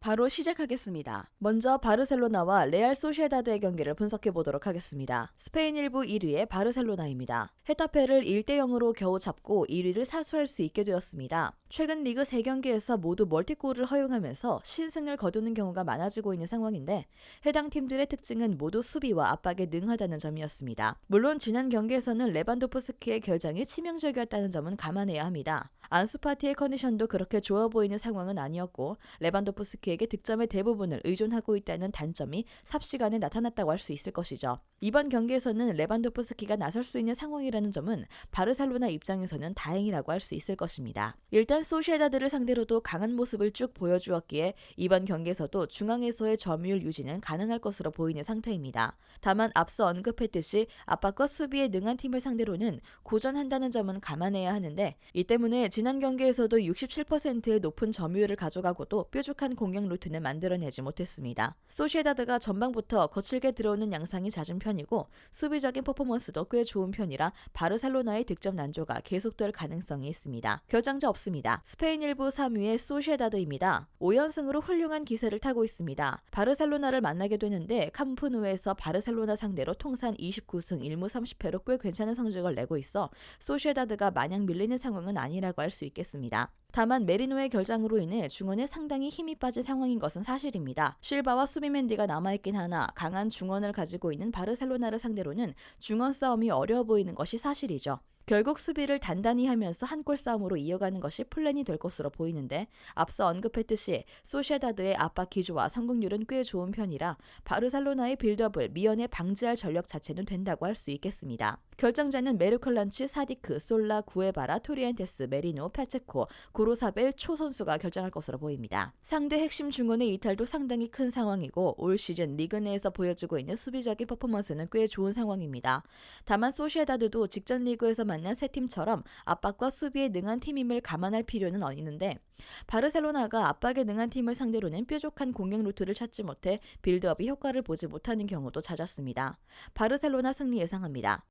바로 시작하겠습니다. 먼저 바르셀로나와 레알 소시에다드의 경기를 분석해 보도록 하겠습니다. 스페인 1부 1위의 바르셀로나입니다. 헤타페를 1대 0으로 겨우 잡고 1위를 사수할 수 있게 되었습니다. 최근 리그 3경기에서 모두 멀티골을 허용하면서 신승을 거두는 경우가 많아지고 있는 상황인데 해당 팀들의 특징은 모두 수비와 압박에 능하다는 점이었습니다. 물론 지난 경기에서는 레반도프스키의 결장이 치명적이었다는 점은 감안해야 합니다. 안수파티의 컨디션도 그렇게 좋아 보이는 상황은 아니었고 레반도프스키에게 득점의 대부분을 의존하고 있다는 단점이 삽시간에 나타났다고 할 수 있을 것이죠. 이번 경기에서는 레반도프스키가 나설 수 있는 상황이라는 점은 바르셀로나 입장에서는 다행이라고 할 수 있을 것입니다. 일단 소시에다드를 상대로도 강한 모습을 쭉 보여주었기에 이번 경기에서도 중앙에서의 점유율 유지는 가능할 것으로 보이는 상태입니다. 다만 앞서 언급했듯이 압박과 수비에 능한 팀을 상대로는 고전한다는 점은 감안해야 하는데 이 때문에 지난 경기에서도 67%의 높은 점유율을 가져가고도 뾰족한 공격 루트는 만들어내지 못했습니다. 소시에다드가 전방부터 거칠게 들어오는 양상이 잦은 편이고 수비적인 퍼포먼스도 꽤 좋은 편이라 바르셀로나의 득점 난조가 계속될 가능성이 있습니다. 결장자 없습니다. 스페인 1부 3위의 소시에다드입니다. 5연승으로 훌륭한 기세를 타고 있습니다. 바르셀로나를 만나게 되는데 캄프누에서 바르셀로나 상대로 통산 29승 1무 30패로 꽤 괜찮은 성적을 내고 있어 소시에다드가 마냥 밀리는 상황은 아니라고 할수 있겠습니다. 다만 메리노의 결장으로 인해 중원에 상당히 힘이 빠진 상황인 것은 사실입니다. 실바와 수비맨디가 남아있긴 하나 강한 중원을 가지고 있는 바르셀로나를 상대로는 중원 싸움이 어려워 보이는 것이 사실이죠. 결국 수비를 단단히 하면서 한 골 싸움으로 이어가는 것이 플랜이 될 것으로 보이는데 앞서 언급했듯이 소시에다드의 압박 기조와 성공률은 꽤 좋은 편이라 바르셀로나의 빌드업을 미연에 방지할 전력 자체는 된다고 할 수 있겠습니다. 결정자는 메르클란츠, 사디크, 솔라, 구에바라, 토리엔테스, 메리노, 파체코, 고로사벨 초 선수가 결정할 것으로 보입니다. 상대 핵심 중원의 이탈도 상당히 큰 상황이고 올 시즌 리그 내에서 보여주고 있는 수비적인 퍼포먼스는 꽤 좋은 상황입니다. 다만 소시에다드도 직전 리그에서 만난 세 팀처럼 압박과 수비에 능한 팀임을 감안할 필요는 있는데 바르셀로나가 압박에 능한 팀을 상대로는 뾰족한 공격 루트를 찾지 못해 빌드업이 효과를 보지 못하는 경우도 잦았습니다. 바르셀로나 승리 예상합니다.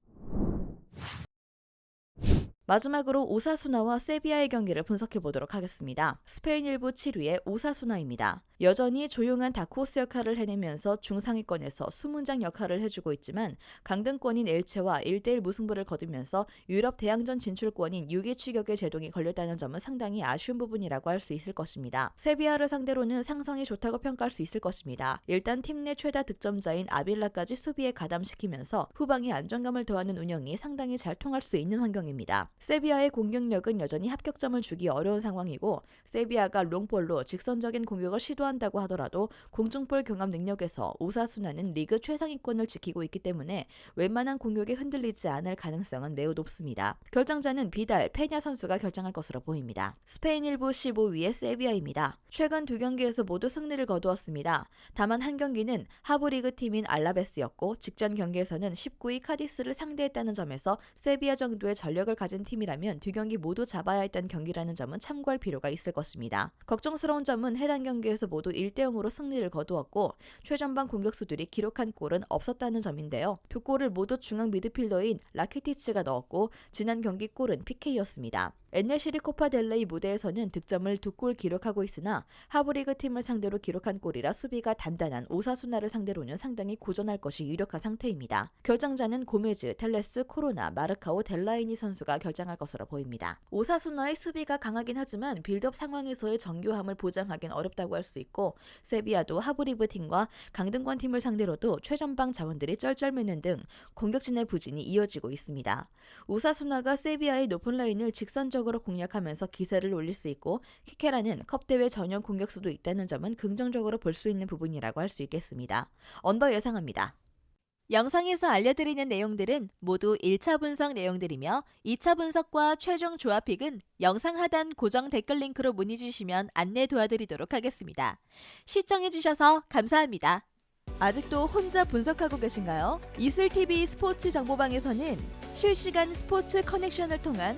마지막으로 오사수나와 세비야의 경기를 분석해 보도록 하겠습니다. 스페인 1부 7위의 오사수나입니다. 여전히 조용한 다크호스 역할을 해내면서 중상위권에서 수문장 역할을 해주고 있지만 강등권인 엘체와 1대1 무승부를 거두면서 유럽 대항전 진출권인 6위 추격에 제동이 걸렸다는 점은 상당히 아쉬운 부분이라고 할 수 있을 것입니다. 세비야를 상대로는 상성이 좋다고 평가할 수 있을 것입니다. 일단 팀 내 최다 득점자인 아빌라까지 수비에 가담시키면서 후방에 안정감을 더하는 운영이 상당히 잘 통할 수 있는 환경입니다. 세비야의 공격력은 여전히 합격점을 주기 어려운 상황이고 세비야가 롱볼로 직선적인 공격을 시도 한다고 하더라도 공중볼 경합 능력에서 오사수나는 리그 최상위권을 지키고 있기 때문에 웬만한 공격에 흔들리지 않을 가능성은 매우 높습니다. 결정자는 비달, 페냐 선수가 결정할 것으로 보입니다. 스페인 1부 15위의 세비야입니다. 최근 두 경기에서 모두 승리를 거두었습니다. 다만 한 경기는 하브리그 팀인 알라베스였고 직전 경기에서는 19위 카디스를 상대했다는 점에서 세비야 정도의 전력을 가진 팀이라면 두 경기 모두 잡아야 했던 경기라는 점은 참고할 필요가 있을 것입니다. 걱정스러운 점은 해당 경기에서 모두 1대 0으로 승리를 거두었고 최전방 공격수들이 기록한 골은 없었다는 점인데요. 두 골을 모두 중앙 미드필더인 라키티치가 넣었고 지난 경기 골은 PK였습니다. 엔네시리 코파 델레이 무대에서는 득점을 두 골 기록하고 있으나 하브리그 팀을 상대로 기록한 골이라 수비가 단단한 오사수나를 상대로는 상당히 고전할 것이 유력한 상태입니다. 결정자는 고메즈, 텔레스, 코로나, 마르카오, 델라이니 선수가 결정할 것으로 보입니다. 오사수나의 수비가 강하긴 하지만 빌드업 상황에서의 정교함을 보장하긴 어렵다고 할 수 있고 세비야도 하브리그 팀과 강등권 팀을 상대로도 최전방 자원들이 쩔쩔매는 등 공격진의 부진이 이어지고 있습니다. 오사수나가 세비야의 높은 라인을 직선적 으로 공략하면서 기세를 올릴 수 있고 키케라는 컵대회 전용 공격수도 있다는 점은 긍정적으로 볼 수 있는 부분이라고 할 수 있겠습니다. 언더 예상합니다. 영상에서 알려드리는 내용들은 모두 1차 분석 내용들이며 2차 분석과 최종 조합픽은 영상 하단 고정 댓글 링크로 문의 주시면 안내 도와드리도록 하겠습니다. 시청해주셔서 감사합니다. 아직도 혼자 분석하고 계신가요? 이슬TV 스포츠 정보방에서는 실시간 스포츠 커넥션을 통한